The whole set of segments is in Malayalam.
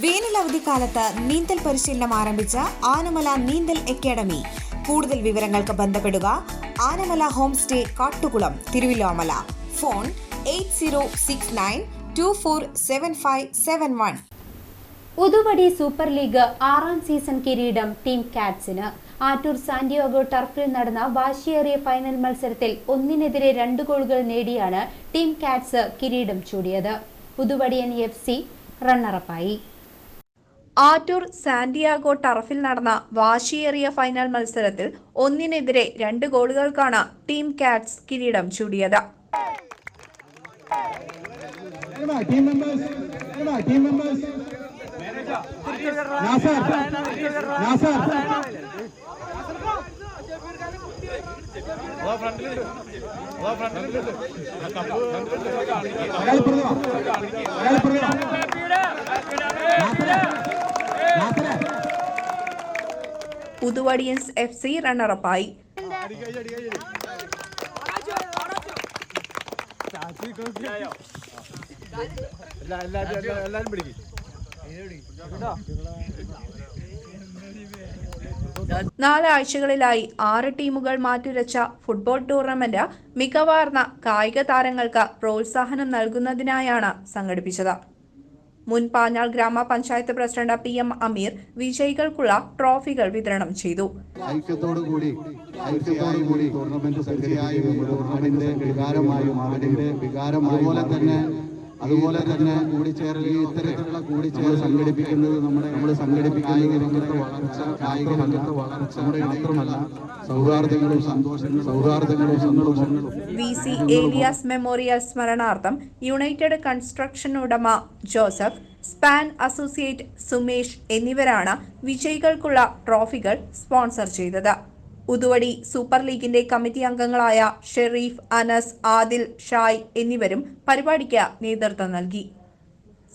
വേനൽ അവധിക്കാലത്ത് നീന്തൽ പരിശീലനം ആരംഭിച്ച ആനമല നീന്തൽ അക്കാദമി. കൂടുതൽ വിവരങ്ങൾക്ക് ബന്ധപ്പെടുക Anamala home stay Kattukulam Thiruvilwamala. Phone eight zero six nine two four seven five seven one. Uthuvadi super league ആറാം സീസൺ കിരീടം ടീം കാറ്റ്സിന് ആറ്റൂർ സാന്റിയോഗോ ടർഫിൽ നടന്ന വാശിയേറിയ ഫൈനൽ മത്സരത്തിൽ ഒന്നിനെതിരെ രണ്ട് ഗോളുകൾ നേടിയാണ് ടീം കാറ്റ്സ് കിരീടം ചൂടിയത്. പുതുവടിയൻ എഫ് സി റണ്ണറപ്പായി ആറ്റൂർ സാന്റിയാഗോ ടർഫിൽ നടന്ന വാശിയേറിയ ഫൈനൽ മത്സരത്തിൽ ഒന്നിനെതിരെ രണ്ട് ഗോളുകൾക്കാണ് ടീം കാറ്റ്സ് കിരീടം ചൂടിയത്. Come പുതുവടിയൻസ് എഫ് സി റണ്ണറപ്പായി നാലാഴ്ചകളിലായി ആറ് ടീമുകൾ മാറ്റുരച്ച ഫുട്ബോൾ ടൂർണമെന്റ് മികവാർന്ന കായിക താരങ്ങൾക്ക് പ്രോത്സാഹനം നൽകുന്നതിനായാണ് സംഘടിപ്പിച്ചത്. മുൻ പാഞ്ഞാൾ ഗ്രാമപഞ്ചായത്ത് പ്രസിഡന്റ് പി എം അമീർ വിജയികൾക്കുള്ള ട്രോഫികൾ വിതരണം ചെയ്തു. ഐക്യത്തോടു കൂടി ഐക്യത്തോടു കൂടി ടൂർണമെന്റ് തീർച്ചയായും ടൂർണമെന്റിന്റെ വികാരമായും അതിന്റെ വികാരമായും അതുപോലെ തന്നെ അതുപോലെ തന്നെ കൂടിച്ചേരൽ ഇത്തരത്തിലുള്ള കൂടിച്ചേരൽ സംഘടിപ്പിക്കുന്നത് നമ്മുടെ നമ്മൾ സംഘടിപ്പിക്കുന്നത് രംഗത്തെ വളർച്ച കായിക രംഗത്തെ വളർച്ച നമ്മുടെ മാത്രമല്ല സൗഹാർദ്ദങ്ങളും സന്തോഷങ്ങളും സൗഹാർദ്ദങ്ങളും സന്തോഷങ്ങളും. വി സി ഏലിയാസ് മെമ്മോറിയൽ സ്മരണാർത്ഥം യുണൈറ്റഡ് കൺസ്ട്രക്ഷൻ ഉടമ ജോസഫ് സ്പാൻ അസോസിയേറ്റ് സുമേഷ് എന്നിവരാണ് വിജയികൾക്കുള്ള ട്രോഫികൾ സ്പോൺസർ ചെയ്തത്. ഉതുവടി സൂപ്പർ ലീഗിന്റെ കമ്മിറ്റി അംഗങ്ങളായ ഷെറീഫ് അനസ് ആദിൽ ഷായ് എന്നിവരും പരിപാടിക്ക് നേതൃത്വം നൽകി.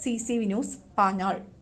C C V news Panjal.